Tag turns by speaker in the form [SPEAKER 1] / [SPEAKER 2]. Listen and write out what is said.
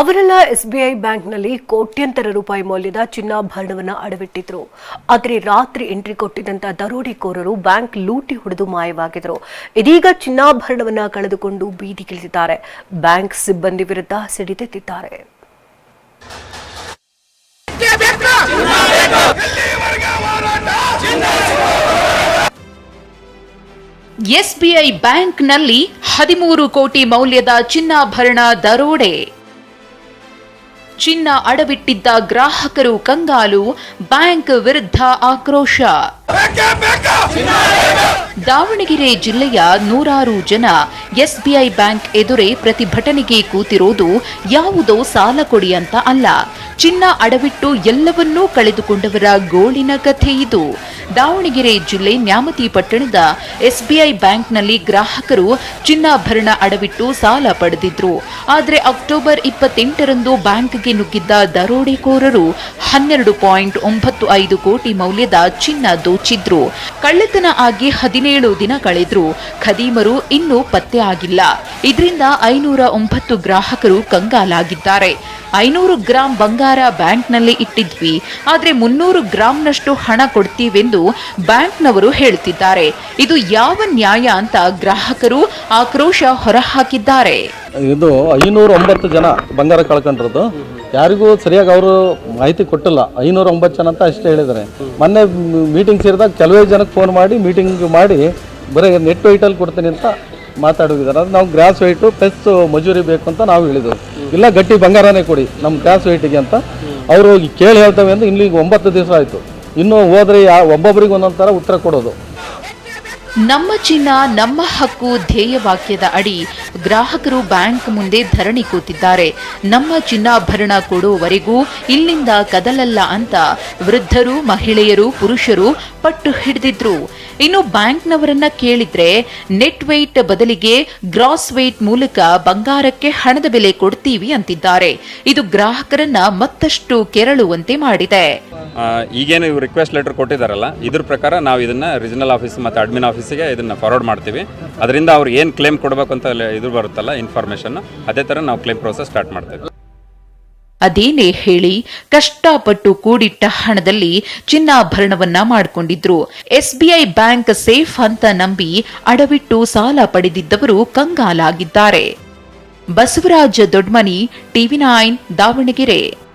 [SPEAKER 1] ಅವರೆಲ್ಲ ಎಸ್ಬಿಐ ಬ್ಯಾಂಕ್ನಲ್ಲಿ ಕೋಟ್ಯಂತರ ರೂಪಾಯಿ ಮೌಲ್ಯದ ಚಿನ್ನಾಭರಣವನ್ನು ಅಡವಿಟ್ಟಿದ್ರು. ಆದರೆ ರಾತ್ರಿ ಎಂಟ್ರಿ ಕೊಟ್ಟಿದ್ದಂತಹ ದರೋಡೆಕೋರರು ಬ್ಯಾಂಕ್ ಲೂಟಿ ಹೊಡೆದು ಮಾಯವಾಗಿದ್ರು. ಇದೀಗ ಚಿನ್ನಾಭರಣವನ್ನ ಕಳೆದುಕೊಂಡು ಬೀದಿಗಿಳಿದಿದ್ದಾರೆ ಬ್ಯಾಂಕ್ ಸಿಬ್ಬಂದಿ ವಿರುದ್ಧ ಸಿಡಿದೆದ್ದಿದ್ದಾರೆ
[SPEAKER 2] ಎಸ್ಬಿಐ ಬ್ಯಾಂಕ್ನಲ್ಲಿ ಹದಿಮೂರು ಕೋಟಿ ಮೌಲ್ಯದ ಚಿನ್ನಾಭರಣ ದರೋಡೆ. ಚಿನ್ನ ಅಡವಿಟ್ಟಿದ್ದ ಗ್ರಾಹಕರು ಕಂಗಾಲು, ಬ್ಯಾಂಕ್ ವಿರುದ್ಧ ಆಕ್ರೋಶ. ದಾವಣಗೆರೆ ಜಿಲ್ಲೆಯ ನೂರಾರು ಜನ ಎಸ್ಬಿಐ ಬ್ಯಾಂಕ್ ಎದುರೇ ಪ್ರತಿಭಟನೆಗೆ ಕೂತಿರೋದು ಯಾವುದೋ ಸಾಲ ಕೊಡಿ ಅಂತ ಅಲ್ಲ. ಚಿನ್ನ ಅಡವಿಟ್ಟು ಎಲ್ಲವನ್ನೂ ಕಳೆದುಕೊಂಡವರ ಗೋಳಿನ ಕಥೆ ಇದು. ದಾವಣಗೆರೆ ಜಿಲ್ಲೆ ನ್ಯಾಮತಿ ಪಟ್ಟಣದ ಎಸ್ಬಿಐ ಬ್ಯಾಂಕ್ನಲ್ಲಿ ಗ್ರಾಹಕರು ಚಿನ್ನಾಭರಣ ಅಡವಿಟ್ಟು ಸಾಲ ಪಡೆದಿದ್ರು. ಆದರೆ ಅಕ್ಟೋಬರ್ ಇಪ್ಪತ್ತೆಂಟರಂದು ಬ್ಯಾಂಕ್ಗೆ ನುಗ್ಗಿದ್ದ ದರೋಡೆಕೋರರು ಹನ್ನೆರಡು ಪಾಯಿಂಟ್ ಒಂಬತ್ತು ಐದು ಕೋಟಿ ಮೌಲ್ಯದ ಚಿನ್ನ ದೋಚಿದ್ರು. ಕಳ್ಳತನ ಆಗಿ ಹದಿನೇಳು ದಿನ ಕಳೆದ್ರು. ಖದೀಮರು ಇನ್ನೂ ಪತ್ತೆ ಆಗಿಲ್ಲ. ಇದರಿಂದ ಐನೂರ ಒಂಬತ್ತು ಗ್ರಾಹಕರು ಕಂಗಾಲಾಗಿದ್ದಾರೆ. ಐನೂರು ಗ್ರಾಂ ಬಂಗಾರ ಬ್ಯಾಂಕ್ನಲ್ಲಿ ಇಟ್ಟಿದ್ವಿ. ಆದರೆ ಮುನ್ನೂರು ಗ್ರಾಂನಷ್ಟು ಹಣ ಕೊಡ್ತೀವೆಂದು ಬ್ಯಾಂಕ್ನವರು ಹೇಳ್ತಿದ್ದಾರೆ ಇದು ಯಾವ ನ್ಯಾಯ ಅಂತ ಗ್ರಾಹಕರು ಆಕ್ರೋಶ ಹೊರಹಾಕಿದ್ದಾರೆ.
[SPEAKER 3] ಇದು ಐನೂರ ಒಂಬತ್ತು ಜನ ಬಂಗಾರ ಕಳ್ಕೊಂಡಿರೋದು ಯಾರಿಗೂ ಸರಿಯಾಗಿ ಅವರು ಮಾಹಿತಿ ಕೊಟ್ಟಿಲ್ಲ. ಐನೂರ ಒಂಬತ್ತು ಜನ ಅಂತ ಅಷ್ಟೇ ಹೇಳಿದ್ದಾರೆ. ಮೊನ್ನೆ ಮೀಟಿಂಗ್ ಸೇರಿದಾಗ ಕೆಲವೇ ಜನಕ್ಕೆ ಫೋನ್ ಮಾಡಿ ಮೀಟಿಂಗ್ ಮಾಡಿ ಬರೀ ನೆಟ್ ವೈಟಲ್ಲಿ ಕೊಡ್ತೀನಿ ಅಂತ ಮಾತಾಡೋಗಿದ್ದಾರೆ ಅದು ನಾವು ಗ್ರಾಸ್ ವೆಯ್ಟು ಪ್ಲಸ್ ಮಜೂರಿ ಬೇಕು ಅಂತ ನಾವು ಹೇಳಿದೆವು ಇಲ್ಲ, ಗಟ್ಟಿ ಬಂಗಾರನೇ ಕೊಡಿ ನಮ್ಮ ಗ್ರಾಸ್ ವೆಯ್ಟಿಗೆ ಅಂತ. ಅವರು ಕೇಳಿ ಹೇಳ್ತವೆ ಅಂದರೆ ಇಲ್ಲಿ ಒಂಬತ್ತು ದಿವಸ ಆಯಿತು. ಇನ್ನೂ ಹೋದ್ರೆ ಒಬ್ಬೊಬ್ಬರಿಗೆ ಒಂದೊಂದು ಥರ ಉತ್ತರ ಕೊಡೋದು.
[SPEAKER 2] ನಮ್ಮ ಚಿನ್ನ, ನಮ್ಮ ಹಕ್ಕು ಧ್ಯೇಯವಾಕ್ಯದ ಅಡಿ ಗ್ರಾಹಕರು ಬ್ಯಾಂಕ್ ಮುಂದೆ ಧರಣಿ ಕೂತಿದ್ದಾರೆ. ನಮ್ಮ ಚಿನ್ನಾಭರಣ ಕೊಡುವವರೆಗೂ ಇಲ್ಲಿಂದ ಕದಲಲ್ಲ ಅಂತ ವೃದ್ಧರು, ಮಹಿಳೆಯರು, ಪುರುಷರು ಪಟ್ಟು ಹಿಡಿದಿದ್ರು. ಇನ್ನು ಬ್ಯಾಂಕ್ನವರನ್ನ ಕೇಳಿದ್ರೆ ನೆಟ್ ವೆಯ್ಟ್ ಬದಲಿಗೆ ಗ್ರಾಸ್ ವೆಯ್ಟ್ ಮೂಲಕ ಬಂಗಾರಕ್ಕೆ ಹಣದ ಬೆಲೆ ಕೊಡ್ತೀವಿ ಅಂತಿದ್ದಾರೆ. ಇದು ಗ್ರಾಹಕರನ್ನ ಮತ್ತಷ್ಟು ಕೆರಳುವಂತೆ ಮಾಡಿದೆ.
[SPEAKER 4] ಈಗೇನು ಇವ್ರು ರಿಕ್ವೆಸ್ಟ್ ಲೆಟರ್ ಕೊಟ್ಟಿದ್ದಾರಲ್ಲ ಇದ್ರ ಪ್ರಕಾರ ನಾವು ಇದನ್ನ ರೀಜನಲ್ ಆಫೀಸ್ ಮತ್ತು ಅಡ್ಮಿನ್ ಆಫೀಸಿಗೆ ಇದನ್ನ ಫಾರ್ವರ್ಡ್ ಮಾಡ್ತೀವಿ. ಅದರಿಂದ ಅವ್ರು ಏನು ಕ್ಲೇಮ್ ಕೊಡಬೇಕು ಅಂತ ಇದು ಬರುತ್ತಲ್ಲ ಇನ್ಫಾರ್ಮೇಷನ್ ಅದೇ ಥರ ನಾವು ಕ್ಲೇಮ್ ಪ್ರೋಸೆಸ್ ಸ್ಟಾರ್ಟ್ ಮಾಡ್ತೇವೆ.
[SPEAKER 2] ಅದೇನೇ ಹೇಳಿ ಕಷ್ಟಪಟ್ಟು ಕೂಡಿಟ್ಟ ಹಣದಲ್ಲಿ ಚಿನ್ನಾಭರಣವನ್ನ ಮಾಡಿಕೊಂಡಿದ್ರು. ಎಸ್ಬಿಐ ಬ್ಯಾಂಕ್ ಸೇಫ್ ಅಂತ ನಂಬಿ ಅಡವಿಟ್ಟು ಸಾಲ ಪಡೆದಿದ್ದವರು ಕಂಗಾಲಾಗಿದ್ದಾರೆ. Basavaraj Dodmani TV nine, Davanagere.